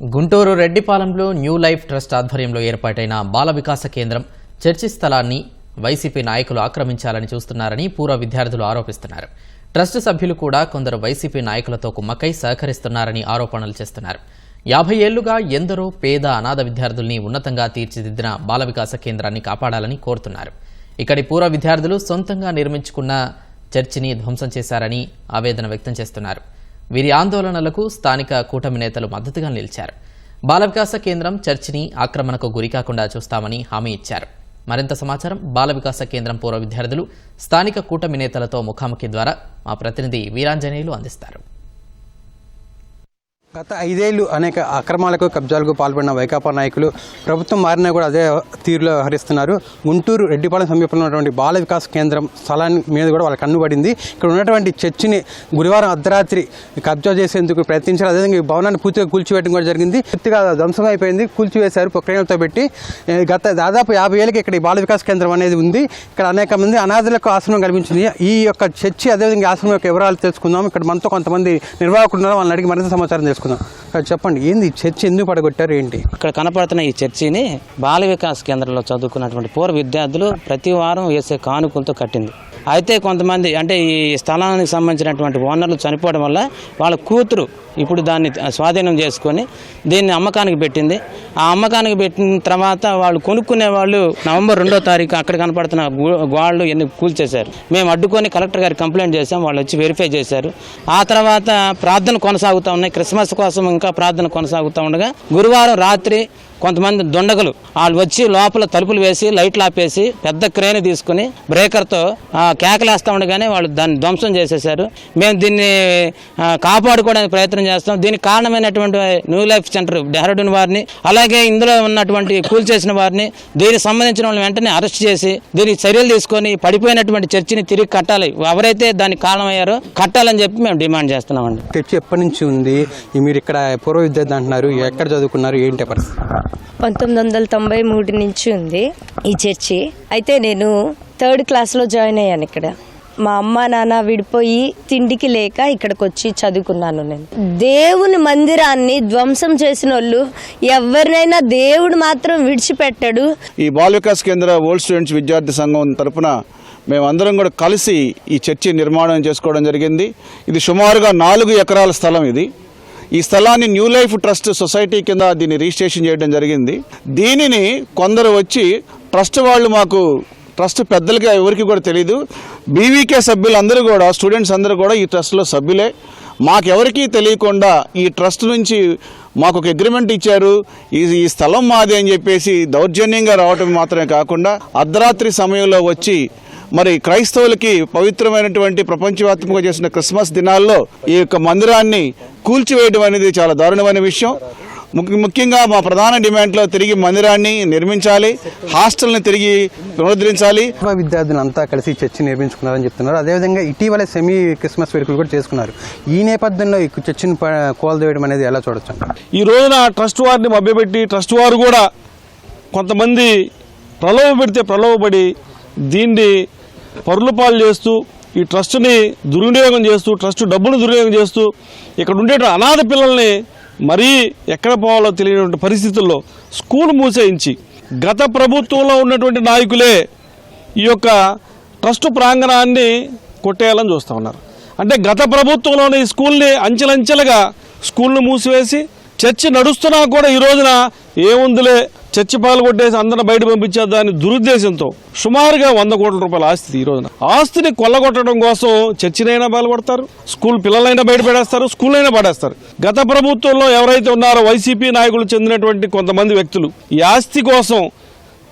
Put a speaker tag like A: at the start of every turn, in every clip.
A: గుంటూరు రెడ్డిపాలెంలో new life trust ఆధ్వర్యంలో ఏర్పాటైన బాల వికాస కేంద్రం చర్చి స్థలాన్ని వైసీపీ నాయకులు ఆక్రమించాలని చూస్తున్నారని పూర్వ విద్యార్థులు ఆరోపిస్తున్నారు. ట్రస్ట్ సభ్యులు కూడా కొందరు వైసీపీ నాయకులతో కుమ్మకై సహకరిస్తున్నారని ఆరోపణలు చేస్తున్నారు. యాభై ఏళ్ళుగా ఎందరో పేద అనాథ విద్యార్థుల్ని ఉన్నతంగా తీర్చిదిద్దిన బాల వికాస కేంద్రాన్ని కాపాడాలని కోరుతున్నారు. ఇక్కడి పూర్వ విద్యార్థులు సొంతంగా నిర్మించుకున్న చర్చిని ధ్వంసం చేశారని ఆవేదన వ్యక్తం చేస్తున్నారు. వీరి ఆందోళనలకు స్థానిక కూటమి నేతలు మద్దతుగా నిలిచారు. బాలవికాస కేంద్రం చర్చిని ఆక్రమణకు గురికాకుండా చూస్తామని హామీ ఇచ్చారు. మరింత సమాచారం బాల వికాస కేంద్రం పూర్వ విద్యార్థులు స్థానిక కూటమి నేతలతో ముఖాముఖి ద్వారా మా ప్రతినిధి వీరాంజనేయులు అందిస్తారు.
B: గత ఐదేళ్ళు అనేక అక్రమాలకు కబ్జాలకు పాల్పడిన వైకాపా నాయకులు ప్రభుత్వం మారినా కూడా అదే తీరులో వ్యవహరిస్తున్నారు. గుంటూరు రెడ్డిపాలెం సమీపంలో ఉన్నటువంటి బాల వికాస్ కేంద్రం స్థలాన్ని మీద కూడా వాళ్ళ కన్నుబడింది ఇక్కడ ఉన్నటువంటి చర్చిని గురువారం అర్ధరాత్రి కబ్జా చేసేందుకు ప్రయత్నించారు. అదేవిధంగా ఈ భవనాన్ని పూర్తిగా కూల్చివేయడం కూడా జరిగింది. పూర్తిగా ధ్వంసం అయిపోయింది. కూల్చివేశారు ప్రక్రియలతో పెట్టి. గత దాదాపు యాభై ఏళ్ళకి ఇక్కడ ఈ బాల వికాస్ కేంద్రం అనేది ఉంది. ఇక్కడ అనేక మంది అనాథులకు ఆశ్రమం కల్పించింది. ఈ యొక్క చర్చి అదేవిధంగా ఆశ్రమం యొక్క వివరాలు తెలుసుకుందాం. ఇక్కడ మనతో కొంతమంది నిర్వాహకులు ఉన్నారు. వాళ్ళని అడిగి మరింత సమాచారం తెలుసుకుందాం. ఇక్కడ చెప్పండి ఏంది ఈ చర్చి ఎందుకు పడగొట్టారు ఏంటి?
C: ఇక్కడ కనపడుతున్న ఈ చర్చిని బాల వికాస్ కేంద్రంలో చదువుకున్నటువంటి పూర్వ విద్యార్థులు ప్రతి వారం వేసే కానుకలతో కట్టింది. అయితే కొంతమంది అంటే ఈ స్థలానికి సంబంధించినటువంటి ఓనర్లు చనిపోవడం వల్ల వాళ్ళ కూతురు ఇప్పుడు దాన్ని స్వాధీనం చేసుకొని దీన్ని అమ్మకానికి పెట్టింది. ఆ అమ్మకానికి పెట్టిన తర్వాత వాళ్ళు కొనుక్కునే వాళ్ళు నవంబర్ రెండో తారీఖు అక్కడ కనపడుతున్న గోళ్ళు ఎన్ని కూల్చేశారు. మేము అడ్డుకొని కలెక్టర్ గారికి కంప్లైంట్ చేసాం వాళ్ళు వచ్చి వెరిఫై చేశారు. ఆ తర్వాత ప్రార్థన కొనసాగుతూ ఉన్నాయి. క్రిస్మస్ కోసం ఇంకా ప్రార్థన కొనసాగుతూ ఉండగా గురువారం రాత్రి కొంతమంది దొండగలు. వాళ్ళు వచ్చి లోపల తలుపులు వేసి లైట్లు ఆపేసి పెద్ద క్రేన్ తీసుకుని బ్రేకర్తో ఆ, కేకలేస్తా ఉండగానే వాళ్ళు దాన్ని ధ్వంసం చేసేశారు. మేము దీన్ని కాపాడుకోవడానికి ప్రయత్నం చేస్తాం. దీనికి కారణమైనటువంటి న్యూ లైఫ్ సెంటర్ డెహ్రాడూన్ వారిని అలాగే ఇందులో ఉన్నటువంటి కూల్ చేసిన వారిని దీనికి సంబంధించిన వాళ్ళని వెంటనే అరెస్ట్ చేసి దీనికి చర్యలు తీసుకొని పడిపోయినటువంటి చర్చిని తిరిగి కట్టాలి. ఎవరైతే దానికి కారణమయ్యారో కట్టాలని చెప్పి మేము డిమాండ్ చేస్తున్నామండి.
B: చర్చి ఎప్పటి నుంచి ఉంది? మీరు ఇక్కడ పూర్వ విద్యార్థి అంటున్నారు. ఎక్కడ చదువుకున్నారు? ఏంటి పరిస్థితి?
D: పంతొమ్మిది వందల తొంభై మూడు నుంచి ఉంది ఈ చర్చి. అయితే నేను థర్డ్ క్లాస్లో జాయిన్ అయ్యాను ఇక్కడ. మా అమ్మ నాన్న విడిపోయి తిండికి లేక ఇక్కడికి వచ్చి చదువుకున్నాను నేను. దేవుని మందిరాన్ని ధ్వంసం చేసిన వాళ్ళు ఎవరినైనా దేవుడు మాత్రం విడిచిపెట్టాడు.
E: ఈ బాల వికాస్ కేంద్ర ఓల్డ్ స్టూడెంట్స్ విద్యార్థి సంఘం తరపున మేమందరం కూడా కలిసి ఈ చర్చి నిర్మాణం చేసుకోవడం జరిగింది. ఇది సుమారుగా నాలుగు ఎకరాల స్థలం ఇది. ఈ స్థలాన్ని న్యూ లైఫ్ ట్రస్ట్ సొసైటీ కింద దీన్ని రిజిస్ట్రేషన్ చేయడం జరిగింది. దీనిని కొందరు వచ్చి ట్రస్ట్ వాళ్ళు మాకు ట్రస్ట్ పెద్దలకి ఎవరికి కూడా తెలియదు బీవీకే సభ్యులందరూ కూడా స్టూడెంట్స్ అందరూ కూడా ఈ ట్రస్ట్లో సభ్యులే. మాకెవరికీ తెలియకుండా ఈ ట్రస్ట్ నుంచి మాకు ఒక అగ్రిమెంట్ ఇచ్చారు. ఈ ఈ స్థలం మాది అని చెప్పేసి దౌర్జన్యంగా రావటం మాత్రమే కాకుండా అర్ధరాత్రి సమయంలో వచ్చి మరి క్రైస్తవులకి పవిత్రమైనటువంటి ప్రపంచవ్యాప్తంగా చేసిన క్రిస్మస్ దినాల్లో ఈ యొక్క మందిరాన్ని కూల్చివేయడం అనేది చాలా దారుణమైన విషయం. ముఖ్య- ముఖ్యంగా మా ప్రధాన డిమాండ్లో తిరిగి మందిరాన్ని నిర్మించాలి హాస్టల్ని తిరిగి పునరుద్ధరించాలి.
B: విద్యార్థులు అంతా కలిసి చర్చి నిర్మించుకున్నారని చెప్తున్నారు. అదేవిధంగా ఇటీవల సెమీ క్రిస్మస్ వేడుకలు కూడా చేసుకున్నారు. ఈ నేపథ్యంలో ఈ చర్చిని కూలదోయడం అనేది ఎలా చూడొచ్చు?
F: ఈ రోజున ట్రస్ట్ వారిని మభ్యపెట్టి ట్రస్ట్ వారు కూడా కొంతమంది ప్రలోభ పెడితే ప్రలోభపడి దీన్ని పరుల పాలు చేస్తూ ఈ ట్రస్ట్ని దుర్వినియోగం చేస్తూ ట్రస్ట్ డబ్బును దుర్వినియోగం చేస్తూ ఇక్కడ ఉండేటువంటి అనాథ పిల్లల్ని మరీ ఎక్కడ పోవాలో తెలియనటువంటి పరిస్థితుల్లో స్కూల్ మూసేయించి గత ప్రభుత్వంలో ఉన్నటువంటి నాయకులే ఈ యొక్క ట్రస్ట్ ప్రాంగణాన్ని కొట్టేయాలని చూస్తూ ఉన్నారు. అంటే గత ప్రభుత్వంలోని ఈ స్కూల్ని అంచెలంచెలుగా స్కూల్ను మూసివేసి చర్చి నడుస్తున్నా కూడా ఈ రోజున ఏముందిలే చర్చి పాలు కొట్టేసి అందరిని బయట పంపించేద్దాని దురుద్దేశంతో సుమారుగా వంద కోట్ల రూపాయల ఆస్తి ఈ రోజున. ఆస్తిని కొల్లగొట్టడం కోసం చర్చినైనా పాల్గొడతారు స్కూల్ పిల్లలైనా బయట పడేస్తారు స్కూల్ అయినా పడేస్తారు. గత ప్రభుత్వంలో ఎవరైతే ఉన్నారో వైసీపీ నాయకులు చెందినటువంటి కొంతమంది వ్యక్తులు ఈ ఆస్తి కోసం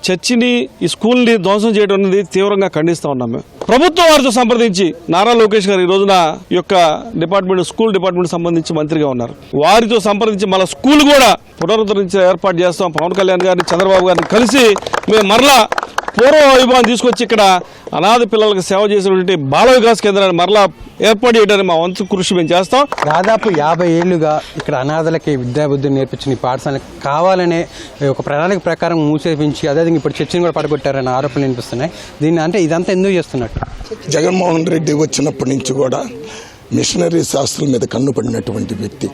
F: చర్చిని ఈ స్కూల్ని ధ్వంసం చేయడం అనేది తీవ్రంగా ఖండిస్తూ ఉన్నాం మేము. ప్రభుత్వం వారితో సంప్రదించి నారా లోకేష్ గారు ఈ రోజున ఈ యొక్క డిపార్ట్మెంట్ స్కూల్ డిపార్ట్మెంట్ సంబంధించి మంత్రిగా ఉన్నారు. వారితో సంప్రదించి మళ్ళీ స్కూల్ కూడా పునరుద్ధరించే ఏర్పాటు చేస్తాం. పవన్ కళ్యాణ్ గారిని చంద్రబాబు గారిని కలిసి మేము మరలా పూర్వ వైభవం తీసుకొచ్చి ఇక్కడ అనాథ పిల్లలకు సేవ చేసినటువంటి బాల వికాస్ కేంద్రాన్ని మరలా ఏర్పాటు చేయడానికి మా వంతు కృషి మేము చేస్తాం.
B: దాదాపు యాభై ఏళ్ళుగా ఇక్కడ అనాథలకి విద్యాబుద్ధులు నేర్పించిన ఈ పాఠశాల కావాలనే ఒక ప్రణాళిక ప్రకారం మూసేపించి అదేవిధంగా ఇప్పుడు చర్చిని కూడా పడగొట్టారనే ఆరోపణలు వినిపిస్తున్నాయి. దీన్ని అంటే ఇదంతా ఎందుకు చేస్తున్నట్టు?
G: జగన్మోహన్ రెడ్డి వచ్చినప్పటి నుంచి కూడా మిషనరీ శాస్త్రం మీద కన్నుపడినటువంటి వ్యక్తి.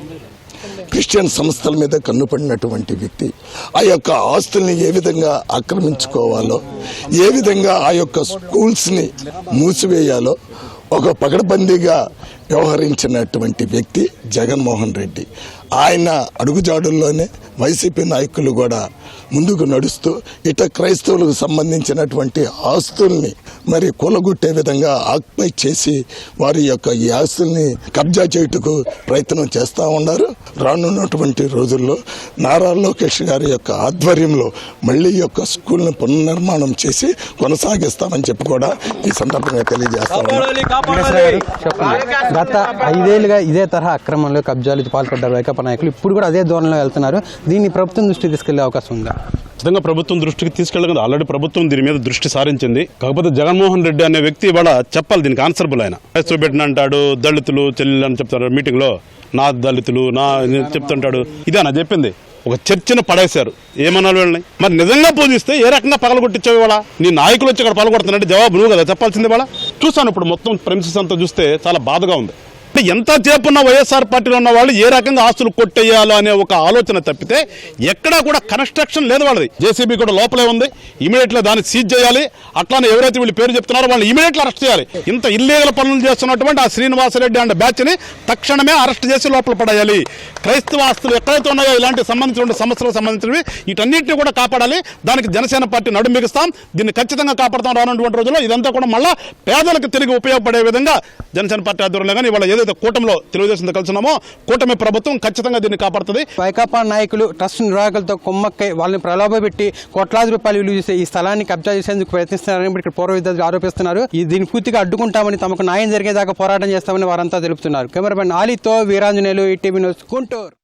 G: క్రిస్టియన్ సంస్థల మీద కన్నుపడినటువంటి వ్యక్తి ఆ యొక్క ఆస్తుల్ని ఏ విధంగా ఆక్రమించుకోవాలో ఏ విధంగా ఆ యొక్క స్కూల్స్ని మూసివేయాలో ఒక పగడబందీగా వ్యవహరించినటువంటి వ్యక్తి జగన్మోహన్ రెడ్డి. ఆయన అడుగుజాడుల్లోనే వైసీపీ నాయకులు కూడా ముందుకు నడుస్తూ ఇట క్రైస్తవులకు సంబంధించినటువంటి ఆస్తుల్ని మరి కూలగొట్టే విధంగా ఆక్పై చేసి వారి యొక్క ఈ ఆస్తుల్ని కబ్జా చేయుటకు ప్రయత్నం చేస్తూ ఉన్నారు. రానున్నటువంటి రోజుల్లో నారా లోకేష్ గారి యొక్క ఆధ్వర్యంలో మళ్ళీ యొక్క స్కూల్ని పునర్నిర్మాణం చేసి కొనసాగిస్తామని చెప్పి కూడా ఈ సందర్భంగా తెలియజేస్తా ఉన్నాను
B: వెంకటేశ్వర గారు, చెప్పండి. గత ఐదేళ్ళుగా ఇదే తరహా అక్రమంలో కబ్జాలు పాల్పడ్డారు వైకాపా నాయకులు ఇప్పుడు కూడా అదే ధోరణిలో వెళ్తున్నారు. దీన్ని ప్రభుత్వం దృష్టికి తీసుకెళ్ళే అవకాశం ఉందా?
H: ఖచ్చితంగా ప్రభుత్వం దృష్టికి తీసుకెళ్ళగలదు ఆల్రెడీ ప్రభుత్వం దీని మీద దృష్టి సారించింది. కాకపోతే జగన్మోహన్ రెడ్డి అనే వ్యక్తి ఇవాళ చెప్పాలి దీనికి ఆన్సర్బుల్ ఆయన. చూపెట్టిన అంటాడు దళితులు చెల్లెలు అని చెప్తారు మీటింగ్లో నా దళితులు నా చెప్తుంటాడు. ఇదే నా చెప్పింది. ఒక చర్చను పడేశారు. ఏమన్నాడు వీళ్ళని? మరి నిజంగా పూజిస్తే ఏ రకంగా పగలగొట్టించావు ఇవాళ? నీ నాయకులు వచ్చి ఇక్కడ పగలగొడుతున్నట్టు జవాబు నువ్వు కదా చెప్పాల్సింది ఇవాళ. చూసాను ఇప్పుడు మొత్తం ప్రెమిసెస్ అంతా చూస్తే చాలా బాధగా ఉంది. అంటే ఎంత చేపున్న వైఎస్ఆర్ పార్టీలో ఉన్న వాళ్ళు ఏ రకంగా ఆస్తులు కొట్టేయాలో అనే ఒక ఆలోచన తప్పితే ఎక్కడా కూడా కన్స్ట్రక్షన్ లేదు వాళ్ళది. జేసీబీ కూడా లోపలే ఉంది. ఇమీడియట్లీ దాన్ని సీజ్ చేయాలి. అట్లానే ఎవరైతే వీళ్ళు పేరు చెప్తున్నారో వాళ్ళని ఇమీడియట్లీ అరెస్ట్ చేయాలి. ఇంత ఇల్లీగల్ పనులు చేస్తున్నటువంటి ఆ శ్రీనివాసరెడ్డి అండ్ బ్యాచ్ని తక్షణమే అరెస్ట్ చేసి లోపల పడేయాలి. క్రైస్తవ ఆస్తులు ఎక్కడైతే ఉన్నాయో ఇలాంటి సంబంధించిన సమస్యలకు సంబంధించినవి వీటన్నిటిని కూడా కాపాడాలి. దానికి జనసేన పార్టీ నడుమిగిస్తాం దీన్ని ఖచ్చితంగా కాపాడుతాం రానున్నటువంటి రోజుల్లో. ఇదంతా కూడా మళ్ళీ పేదలకు తిరిగి ఉపయోగపడే విధంగా జనసేన పార్టీ ఆధ్వర్యంలో కానీ ఇవాళ ఏదైతే కూటమిలో తెలుగుదేశంతో కలిసి ఉన్నామో కూటమి ప్రభుత్వం ఖచ్చితంగా దీన్ని కాపాడుతుంది.
B: వైకాపా నాయకులు ట్రస్ట్ నిర్వాహకులతో కొమ్మక్కై వాళ్ళని ప్రలోభపెట్టి కోట్లాది రూపాయలు విలువ చేసే ఈ స్థలాన్ని కబ్జా చేసేందుకు ప్రయత్నిస్తున్నారని ఇక్కడ పూర్వ విద్యార్థులు ఆరోపిస్తున్నారు. దీన్ని పూర్తిగా అడ్డుకుంటామని తమకు న్యాయం జరిగేదాకా పోరాటం చేస్తామని వారంతా తెలుపుతున్నారు. కెమెరామెన్ ఆలీతో వీరాంజనేయులు ఈటీవీ న్యూస్ గుంటూరు.